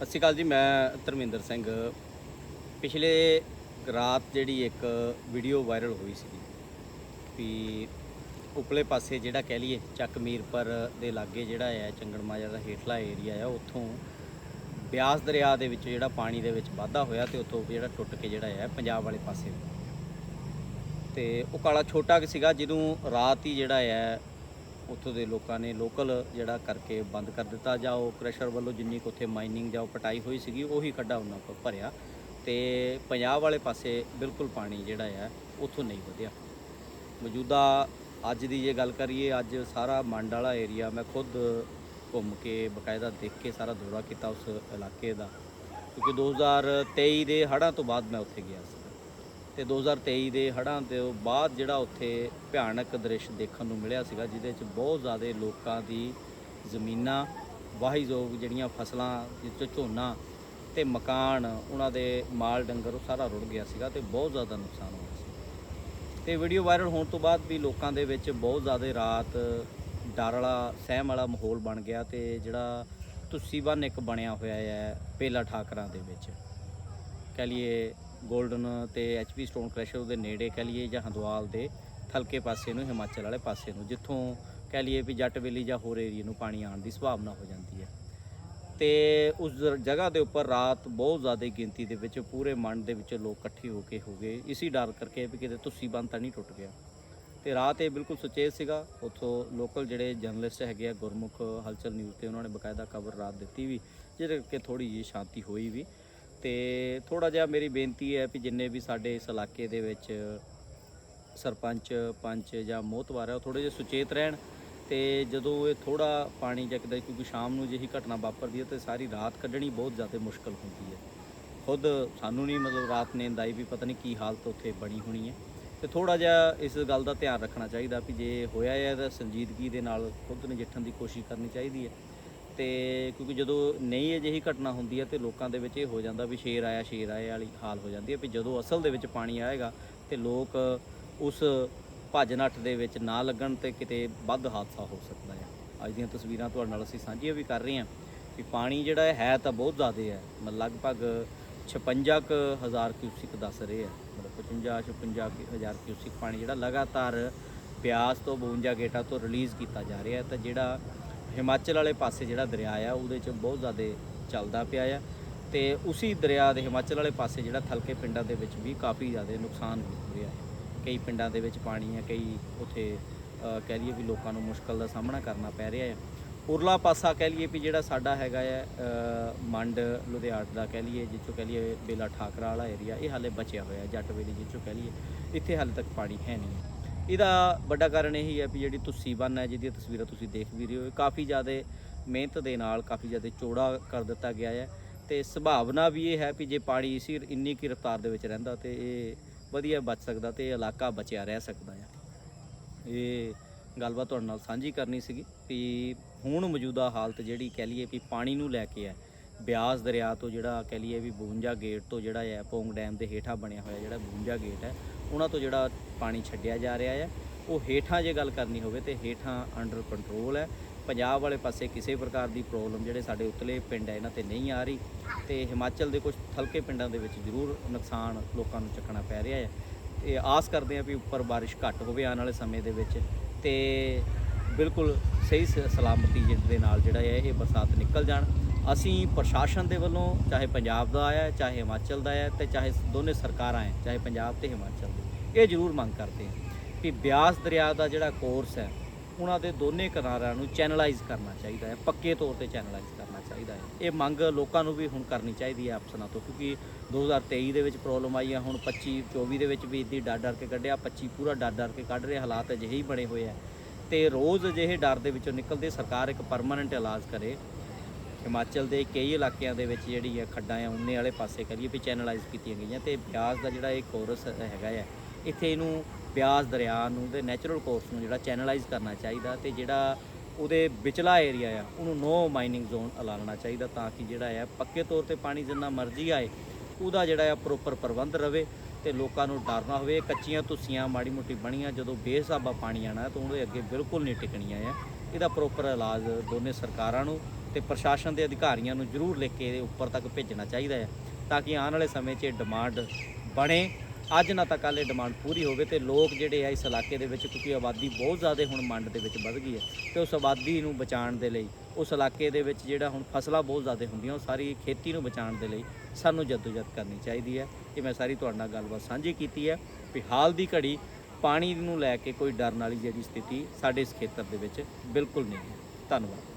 ਸਤਿ ਸ਼੍ਰੀ ਅਕਾਲ ਜੀ, ਮੈਂ ਧਰਮਿੰਦਰ ਸਿੰਘ। ਪਿਛਲੇ ਰਾਤ ਜਿਹੜੀ ਇੱਕ ਵੀਡੀਓ ਵਾਇਰਲ ਹੋਈ ਸੀ ਵੀ ਉਪਲੇ ਪਾਸੇ ਜਿਹੜਾ ਕਹਿ ਲਈਏ ਚੱਕ ਮੀਰਪੁਰ ਦੇ ਲਾਗੇ ਜਿਹੜਾ ਹੈ ਚੰਗਣ ਦਾ ਹੇਠਲਾ ਏਰੀਆ ਆ, ਉੱਥੋਂ ਬਿਆਸ ਦਰਿਆ ਦੇ ਵਿੱਚ ਜਿਹੜਾ ਪਾਣੀ ਦੇ ਵਿੱਚ ਵਾਧਾ ਹੋਇਆ ਤੇ ਉੱਥੋਂ ਜਿਹੜਾ ਟੁੱਟ ਕੇ ਜਿਹੜਾ ਹੈ ਪੰਜਾਬ ਵਾਲੇ ਪਾਸੇ। ਤੇ ਉਹ ਕਾਲਾ ਛੋਟਾ ਕਿ ਸੀਗਾ, ਜਿਹਨੂੰ ਰਾਤ ਹੀ ਜਿਹੜਾ ਹੈ ਉੱਥੋਂ ਦੇ ਲੋਕਾਂ ਨੇ ਲੋਕਲ ਜਿਹੜਾ ਕਰਕੇ ਬੰਦ ਕਰ ਦਿੱਤਾ ਜਾਂ ਉਹ ਕ੍ਰੈਸ਼ਰ ਵੱਲੋਂ ਜਿੰਨੀ ਕੁ ਉੱਥੇ ਮਾਈਨਿੰਗ ਜਾਂ ਉਹ ਪਟਾਈ ਹੋਈ ਸੀਗੀ, ਉਹੀ ਖੱਡਾ ਉਹਨਾਂ ਕੋਲ ਭਰਿਆ। ਤੇ ਪੰਜਾਬ ਵਾਲੇ ਪਾਸੇ ਬਿਲਕੁਲ ਪਾਣੀ ਜਿਹੜਾ ਹੈ ਉੱਥੋਂ ਨਹੀਂ ਵਧਿਆ। ਮੌਜੂਦਾ ਅੱਜ ਦੀ ਜੇ ਗੱਲ ਕਰੀਏ, ਅੱਜ ਸਾਰਾ ਮੰਡ ਵਾਲਾ ਏਰੀਆ ਮੈਂ ਖੁਦ ਘੁੰਮ ਕੇ, ਬਕਾਇਦਾ ਦੇਖ ਕੇ ਸਾਰਾ ਦੌਰਾ ਕੀਤਾ ਉਸ ਇਲਾਕੇ ਦਾ। ਕਿਉਂਕਿ 2023 ਦੇ ਹੜ੍ਹਾਂ ਤੋਂ ਬਾਅਦ ਮੈਂ ਉੱਥੇ ਗਿਆ ਸੀ। ਤੇ 2023 ਦੇ ਹੜ੍ਹਾਂ ਤੋਂ ਬਾਅਦ ਜਿਹੜਾ ਉੱਥੇ ਭਿਆਨਕ ਦ੍ਰਿਸ਼ ਦੇਖਣ ਨੂੰ ਮਿਲਿਆ ਸੀਗਾ, ਜਿਹਦੇ 'ਚ ਬਹੁਤ ਜ਼ਿਆਦਾ ਲੋਕਾਂ ਦੀ ਜ਼ਮੀਨਾਂ ਵਾਹੀਯੋਗ ਜਿਹੜੀਆਂ ਫਸਲਾਂ, ਜਿਸ 'ਚ ਝੋਨਾ ਤੇ ਮਕਾਨ, ਉਹਨਾਂ ਦੇ ਮਾਲ, ਡੰਗਰ, ਉਹ ਸਾਰਾ ਰੁੜ ਗਿਆ ਸੀਗਾ ਤੇ ਬਹੁਤ ਜ਼ਿਆਦਾ ਨੁਕਸਾਨ ਹੋਇਆ ਸੀ। ਤੇ ਵੀਡੀਓ ਵਾਇਰਲ ਹੋਣ ਤੋਂ ਬਾਅਦ ਵੀ ਲੋਕਾਂ ਦੇ ਵਿੱਚ ਬਹੁਤ ਜ਼ਿਆਦਾ ਰਾਤ ਡਰ ਵਾਲਾ, ਸਹਿਮ ਵਾਲਾ ਮਾਹੌਲ ਬਣ ਗਿਆ ਤੇ ਜਿਹੜਾ ਤੁਸੀ ਇੱਕ ਬਣਿਆ ਹੋਇਆ ਹੈ, ਪੇਲਾ ਠਾਕਰਾਂ ਦੇ ਵਿੱਚ। ਕਹਿ ਲਈਏ 골ਡਨ ਤੇ ਐਚਪੀ ਸਟੋਨ ਕ੍ਰੈਸ਼ਰ ਦੇ ਨੇੜੇ ਕਹਿ ਲਈਏ ਜਾਂ ਹੰਦਵਾਲ ਦੇ ਥਲਕੇ ਪਾਸੇ ਨੂੰ, ਹਿਮਾਚਲ ਵਾਲੇ ਪਾਸੇ ਨੂੰ, ਜਿੱਥੋਂ ਕਹਿ ਲਈਏ ਵੀ ਜੱਟ ਵੇਲੀ ਜਾਂ ਹੋਰ ਏਰੀਆ ਨੂੰ ਪਾਣੀ ਆਉਣ ਦੀ ਸੰਭਾਵਨਾ ਹੋ ਜਾਂਦੀ ਹੈ। ਤੇ ਉਸ ਜਗ੍ਹਾ ਦੇ ਉੱਪਰ ਰਾਤ ਬਹੁਤ ਜ਼ਿਆਦਾ ਗਿਣਤੀ ਦੇ ਵਿੱਚ ਪੂਰੇ ਮੰਡ ਦੇ ਵਿੱਚ ਲੋਕ ਇਕੱਠੇ ਹੋ ਕੇ ਹੋ ਗਏ। ਇਸੀ ਡਰ ਕਰਕੇ ਵੀ ਕਿਤੇ ਤੁਸੀ ਬੰਦ ਤਾਂ ਨਹੀਂ ਟੁੱਟ ਗਿਆ। ਤੇ ਰਾਤ ਇਹ ਬਿਲਕੁਲ ਸੁਚੇਤ ਸੀਗਾ। ਉੱਥੋਂ ਲੋਕਲ ਜਿਹੜੇ ਜਰਨਲਿਸਟ ਹੈਗੇ ਆ ਗੁਰਮੁਖ ਹਲਚਲ ਨਿਊਜ਼ ਤੇ ਉਹਨਾਂ ਨੇ ਬਕਾਇਦਾ ਕਵਰ ਰਾਤ ਦਿੱਤੀ ਵੀ, ਜਿਹਦੇ ਕਰਕੇ ਥੋੜੀ ਜਿਹੀ ਸ਼ਾਂਤੀ ਹੋਈ ਵੀ। ਤੇ ਥੋੜਾ ਜਿਹਾ ਮੇਰੀ ਬੇਨਤੀ ਹੈ ਵੀ ਜਿੰਨੇ ਵੀ ਸਾਡੇ ਇਸ ਇਲਾਕੇ ਦੇ ਵਿੱਚ ਸਰਪੰਚ, ਪੰਚ ਜਾਂ ਮੋਹਤਵਾਰ ਹੈ, ਉਹ ਥੋੜੇ ਜਿਹਾ ਸੁਚੇਤ ਰਹਿਣ ਤੇ ਜਦੋਂ ਇਹ ਥੋੜਾ ਪਾਣੀ ਜਗਦਾ ਕਿਉਂਕਿ ਸ਼ਾਮ ਨੂੰ ਜਿਹੀ ਘਟਨਾ ਵਾਪਰਦੀ ਹੈ ਤੇ ਸਾਰੀ ਰਾਤ ਕੱਢਣੀ ਬਹੁਤ ਜ਼ਿਆਦਾ ਮੁਸ਼ਕਲ ਹੁੰਦੀ ਹੈ। ਖੁਦ ਸਾਨੂੰ ਨਹੀਂ ਮਤਲਬ ਰਾਤ ਨੀਂਦ ਆਈ ਵੀ ਪਤਾ ਨਹੀਂ ਕੀ ਹਾਲਤ ਉੱਥੇ ਬਣੀ ਹੋਣੀ ਹੈ। ਤੇ ਥੋੜਾ ਜਿਹਾ ਇਸ ਗੱਲ ਦਾ ਧਿਆਨ ਰੱਖਣਾ ਚਾਹੀਦਾ ਵੀ ਜੇ ਹੋਇਆ ਹੈ ਤਾਂ ਸੰਜੀਦਗੀ ਦੇ ਨਾਲ ਖੁਦ ਨਜਿੱਠਣ ਦੀ ਕੋਸ਼ਿਸ਼ ਕਰਨੀ ਚਾਹੀਦੀ ਹੈ। ਤੇ ਕਿਉਂਕਿ ਜਦੋਂ ਨਹੀਂ ਅਜਿਹੀ ਘਟਨਾ ਹੁੰਦੀ ਹੈ ਤੇ ਲੋਕਾਂ ਦੇ ਵਿੱਚ ਇਹ ਹੋ ਜਾਂਦਾ ਵੀ ਸ਼ੇਰ ਆਇਆ ਸ਼ੇਰ ਆਇਆ ਵਾਲੀ ਹਾਲ ਹੋ ਜਾਂਦੀ ਹੈ ਵੀ ਜਦੋਂ ਅਸਲ ਦੇ ਵਿੱਚ ਪਾਣੀ ਆਏਗਾ ਤੇ ਲੋਕ ਉਸ ਭੱਜ ਨੱਠ ਦੇ ਵਿੱਚ ਨਾ ਲੱਗਣ ਤੇ ਕਿਤੇ ਵੱਧ ਹਾਦਸਾ ਹੋ ਸਕਦਾ ਹੈ। ਅੱਜ ਦੀਆਂ ਤਸਵੀਰਾਂ ਤੁਹਾਡੇ ਨਾਲ ਅਸੀਂ ਸਾਂਝੀਆਂ ਵੀ ਕਰ ਰਹੇ ਹਾਂ ਵੀ ਪਾਣੀ ਜਿਹੜਾ ਹੈ ਤਾਂ ਬਹੁਤ ਜ਼ਿਆਦਾ ਹੈ। ਮਤਲਬ ਲਗਭਗ 56 ਕੁ ਹਜ਼ਾਰ ਕਿਊਸਿਕ ਦੱਸ ਰਹੇ ਆ ਮਤਲਬ 55 56 ਹਜ਼ਾਰ ਕਿਊਸਿਕ ਪਾਣੀ ਜਿਹੜਾ ਲਗਾਤਾਰ ਪਿਆਸ ਤੋਂ 52 ਗੇਟਾਂ ਤੋਂ ਰਿਲੀਜ਼ ਕੀਤਾ ਜਾ ਰਿਹਾ ਹੈ। ਤਾਂ ਜਿਹੜਾ ਹਿਮਾਚਲ ਵਾਲੇ ਪਾਸੇ ਜਿਹੜਾ ਦਰਿਆ ਆ, ਉਹਦੇ 'ਚ ਬਹੁਤ ਜ਼ਿਆਦਾ ਚੱਲਦਾ ਪਿਆ ਆ ਤੇ ਉਸੇ ਦਰਿਆ ਦੇ ਹਿਮਾਚਲ ਵਾਲੇ ਪਾਸੇ ਜਿਹੜਾ ਥਲਕੇ ਪਿੰਡਾਂ ਦੇ ਵਿੱਚ ਵੀ ਕਾਫੀ ਜ਼ਿਆਦਾ ਨੁਕਸਾਨ ਹੋ ਰਿਹਾ ਹੈ। ਕਈ ਪਿੰਡਾਂ ਦੇ ਵਿੱਚ ਪਾਣੀ ਆ, ਕਈ ਉੱਥੇ ਕਹਿ ਲਈਏ ਵੀ ਲੋਕਾਂ ਨੂੰ ਮੁਸ਼ਕਲ ਦਾ ਸਾਹਮਣਾ ਕਰਨਾ ਪੈ ਰਿਹਾ ਹੈ ਉਰਲਾ ਪਾਸਾ ਕਹਿ ਲਈਏ ਵੀ ਜਿਹੜਾ ਸਾਡਾ ਹੈਗਾ ਹੈ ਮੰਡ ਲੁਧਿਆੜ ਦਾ ਕਹਿ ਲਈਏ, ਜਿੱਥੋਂ ਕਹਿ ਲਈਏ ਬੇਲਾ ਠਾਕਰਾ ਵਾਲਾ ਏਰੀਆ ਇਹ ਹਾਲੇ ਬਚਿਆ ਹੋਇਆ ਜੱਟ ਵੇਲੀ ਜਿੱਥੋਂ ਕਹਿ ਲਈਏ, ਇੱਥੇ ਹਾਲੇ ਤੱਕ ਪਾਣੀ ਹੈ ਨਹੀਂ। ਇਹਦਾ ਵੱਡਾ ਕਾਰਨ ਇਹੀ ਹੈ ਵੀ ਜਿਹੜੀ ਤੁਸੀ ਬੰਨ ਹੈ, ਜਿਹਦੀਆਂ ਤਸਵੀਰਾਂ ਤੁਸੀਂ ਦੇਖ ਵੀ ਰਹੇ ਹੋ, ਇਹ ਕਾਫੀ ਜ਼ਿਆਦਾ ਮਿਹਨਤ ਦੇ ਨਾਲ ਕਾਫੀ ਜ਼ਿਆਦਾ ਚੌੜਾ ਕਰ ਦਿੱਤਾ ਗਿਆ ਹੈ ਤੇ ਸੰਭਾਵਨਾ ਵੀ ਇਹ ਹੈ ਵੀ ਜੇ ਪਾਣੀ ਇਸੀ ਇੰਨੀ ਕੀ ਰਫ਼ਤਾਰ ਦੇ ਵਿੱਚ ਰਹਿੰਦਾ ਤੇ ਇਹ ਵਧੀਆ ਬਚ ਸਕਦਾ ਤੇ ਇਲਾਕਾ ਬਚਿਆ ਰਹਿ ਸਕਦਾ ਹੈ। ਇਹ ਗੱਲਬਾਤ ਤੁਹਾਡੇ ਨਾਲ ਸਾਂਝੀ ਕਰਨੀ ਸੀਗੀ ਵੀ ਹੁਣ ਮੌਜੂਦਾ ਹਾਲਤ ਜਿਹੜੀ ਕਹਿ ਲਈਏ ਵੀ ਪਾਣੀ ਨੂੰ ਲੈ ਕੇ ਹੈ ਬਿਆਸ ਦਰਿਆ ਤੋਂ ਜਿਹੜਾ ਕਹਿ ਲਈਏ ਵੀ 52 ਗੇਟ ਤੋਂ ਜਿਹੜਾ ਹੈ, ਪੋਂਗ ਡੈਮ ਦੇ ਹੇਠਾਂ ਬਣਿਆ ਹੋਇਆ ਜਿਹੜਾ 52 ਗੇਟ ਹੈ, ਉਹਨਾਂ ਤੋਂ ਜਿਹੜਾ ਪਾਣੀ ਛੱਡਿਆ ਜਾ ਰਿਹਾ ਹੈ। ਉਹ ਹੇਠਾਂ ਜੇ ਗੱਲ ਕਰਨੀ ਹੋਵੇ ਤੇ ਹੇਠਾਂ ਅੰਡਰ ਕੰਟਰੋਲ ਹੈ। ਪੰਜਾਬ ਵਾਲੇ ਪਾਸੇ ਕਿਸੇ ਪ੍ਰਕਾਰ ਦੀ ਪ੍ਰੋਬਲਮ ਜਿਹੜੇ ਸਾਡੇ ਉਤਲੇ ਪਿੰਡ ਹੈ, ਇਹਨਾਂ ਤੇ ਨਹੀਂ ਆ ਰਹੀ ਤੇ ਹਿਮਾਚਲ ਦੇ ਕੁਝ ਥਲਕੇ ਪਿੰਡਾਂ ਦੇ ਵਿੱਚ ਜ਼ਰੂਰ ਨੁਕਸਾਨ ਲੋਕਾਂ ਨੂੰ ਚੱਕਣਾ ਪੈ ਰਿਹਾ ਹੈ। ਇਹ ਆਸ ਕਰਦੇ ਆ ਵੀ ਉੱਪਰ ਬਾਰਿਸ਼ ਘੱਟ ਹੋਵੇ ਆਉਣ ਵਾਲੇ ਸਮੇਂ ਦੇ ਵਿੱਚ ਤੇ ਬਿਲਕੁਲ ਸਹੀ ਸ- ਸਲਾਮਤੀ ਜਿਹਦੇ ਦੇ ਨਾਲ ਜਿਹੜਾ ਹੈ, ਇਹ ਬਰਸਾਤ ਨਿਕਲ ਜਾਣ। ਅਸੀਂ ਪ੍ਰਸ਼ਾਸਨ ਦੇ ਵੱਲੋਂ, ਚਾਹੇ ਪੰਜਾਬ ਦਾ ਆਇਆ, ਚਾਹੇ ਹਿਮਾਚਲ ਦਾ ਆਇਆ ਤੇ ਚਾਹੇ ਦੋਨੇ ਸਰਕਾਰਾਂ ਹੈ ਚਾਹੇ ਪੰਜਾਬ ਤੇ ਹਿਮਾਚਲ ਦੀ, ਇਹ ਜ਼ਰੂਰ ਮੰਗ ਕਰਦੇ ਹਾਂ ਕਿ ਬਿਆਸ ਦਰਿਆ ਦਾ ਜਿਹੜਾ ਕੋਰਸ ਹੈ, ਉਹਨਾਂ ਦੇ ਦੋਨੇ ਕਿਨਾਰਿਆਂ ਨੂੰ ਚੈਨਲਾਈਜ਼ ਕਰਨਾ ਚਾਹੀਦਾ ਹੈ, ਪੱਕੇ ਤੌਰ ਤੇ ਚੈਨਲਾਈਜ਼ ਕਰਨਾ ਚਾਹੀਦਾ ਹੈ। ਇਹ ਮੰਗ ਲੋਕਾਂ ਨੂੰ ਵੀ ਹੁਣ ਕਰਨੀ ਚਾਹੀਦੀ ਹੈ ਅਫਸਰਾਂ ਤੋਂ ਕਿਉਂਕਿ 2023 ਦੇ ਵਿੱਚ ਪ੍ਰੋਬਲਮ ਆਈ ਹੈ, ਹੁਣ 25 24 ਦੇ ਵਿੱਚ ਵੀ ਇਦਾਂ ਡਰ ਡਰ ਕੇ ਕੱਢਿਆ 25 ਪੂਰਾ ਡਰ ਡਰ ਕੇ ਕੱਢ ਰਿਹਾ ਹਾਲਾਤ ਅਜਿਹੇ ਹੀ ਬਣੇ ਹੋਏ ਆ ਤੇ ਰੋਜ਼ ਅਜਿਹੇ ਡਰ ਦੇ ਵਿੱਚੋਂ ਨਿਕਲਦੇ ਸਰਕਾਰ ਇੱਕ ਪਰਮਾਨੈਂਟ ਇਲਾਜ ਕਰੇ ਹਿਮਾਚਲ ਦੇ ਕਈ ਇਲਾਕਿਆਂ ਦੇ ਵਿੱਚ ਜਿਹੜੀ ਹੈ ਖੱਡਾਂ ਆ ਉਹਨੇ ਵਾਲੇ ਪਾਸੇ ਕਰੀਏ ਵੀ ਚੈਨਲਾਈਜ਼ ਕੀਤੀਆਂ ਗਈਆਂ ਤੇ ਬਿਆਸ ਦਾ ਜਿਹੜਾ ਇਹ ਕੋਰਸ ਹੈਗਾ ਆ, ਇੱਥੇ ਇਹਨੂੰ ਬਿਆਸ ਦਰਿਆ ਨੂੰ ਦੇ ਨੈਚੁਰਲ ਕੋਰਸ ਨੂੰ ਜਿਹੜਾ ਚੈਨਲਾਈਜ਼ ਕਰਨਾ ਚਾਹੀਦਾ ਤੇ ਜਿਹੜਾ ਉਹਦੇ ਵਿਚਲਾ ਏਰੀਆ ਆ, ਉਹਨੂੰ ਨੋ ਮਾਈਨਿੰਗ ਜ਼ੋਨ ਐਲਾਨਣਾ ਚਾਹੀਦਾ ਤਾਂ ਕਿ ਜਿਹੜਾ ਆ ਪੱਕੇ ਤੌਰ ਤੇ ਪਾਣੀ ਜਿੰਨਾ ਮਰਜ਼ੀ ਆਏ, ਉਹਦਾ ਜਿਹੜਾ ਆ ਪ੍ਰੋਪਰ ਪ੍ਰਬੰਧ ਰਵੇ ਤੇ ਲੋਕਾਂ ਨੂੰ ਡਰ ਨਾ ਹੋਵੇ ਕੱਚੀਆਂ ਤੁਸੀਆਂ ਮਾੜੀ ਮੋਟੀ ਬਣੀਆਂ, ਜਦੋਂ ਬੇਸਾਬਾ ਪਾਣੀ ਆਣਾ ਤਾਂ ਉਹਦੇ ਅੱਗੇ ਬਿਲਕੁਲ ਨਹੀਂ ਟਿਕਣੀਆਂ ਆ। ਇਹਦਾ ਪ੍ਰੋਪਰ ਇਲਾਜ ਦੋਨੇ ਸਰਕਾਰਾਂ ਨੂੰ ਤੇ ਪ੍ਰਸ਼ਾਸਨ ਦੇ ਅਧਿਕਾਰੀਆਂ ਨੂੰ ਜ਼ਰੂਰ ਲਿਖ ਕੇ ਇਹਦੇ ਉੱਪਰ ਤੱਕ ਭੇਜਣਾ ਚਾਹੀਦਾ ਹੈ ਤਾਂ ਕਿ ਆਉਣ ਵਾਲੇ ਸਮੇਂ 'ਚ ਇਹ ਡਿਮਾਂਡ ਬਣੇ। ਅੱਜ ਨਾ ਤਾਂ ਕੱਲ੍ਹ ਇਹ ਡਿਮਾਂਡ ਪੂਰੀ ਹੋਵੇ ਤੇ ਲੋਕ ਜਿਹੜੇ ਆ ਇਸ ਇਲਾਕੇ ਦੇ ਵਿੱਚ, ਕਿਉਂਕਿ ਆਬਾਦੀ ਬਹੁਤ ਜ਼ਿਆਦਾ ਹੁਣ ਮੰਡ ਦੇ ਵਿੱਚ ਵੱਧ ਗਈ ਹੈ ਤੇ ਉਸ ਆਬਾਦੀ ਨੂੰ ਬਚਾਉਣ ਦੇ ਲਈ, ਉਸ ਇਲਾਕੇ ਦੇ ਵਿੱਚ ਜਿਹੜਾ ਹੁਣ ਫਸਲਾਂ ਬਹੁਤ ਜ਼ਿਆਦਾ ਹੁੰਦੀਆਂ, ਉਹ ਸਾਰੀ ਖੇਤੀ ਨੂੰ ਬਚਾਉਣ ਦੇ ਲਈ ਸਾਨੂੰ ਜਦੋਜਦ ਕਰਨੀ ਚਾਹੀਦੀ ਹੈ। ਇਹ ਮੈਂ ਸਾਰੀ ਤੁਹਾਡੇ ਨਾਲ ਗੱਲਬਾਤ ਸਾਂਝੀ ਕੀਤੀ ਹੈ ਵੀ ਹਾਲ ਦੀ ਘੜੀ ਪਾਣੀ ਨੂੰ ਲੈ ਕੇ ਕੋਈ ਡਰਨ ਵਾਲੀ ਜਿਹੜੀ ਸਥਿਤੀ ਸਾਡੇ ਇਸ ਖੇਤਰ ਦੇ ਵਿੱਚ ਬਿਲਕੁਲ ਨਹੀਂ ਹੈ। ਧੰਨਵਾਦ।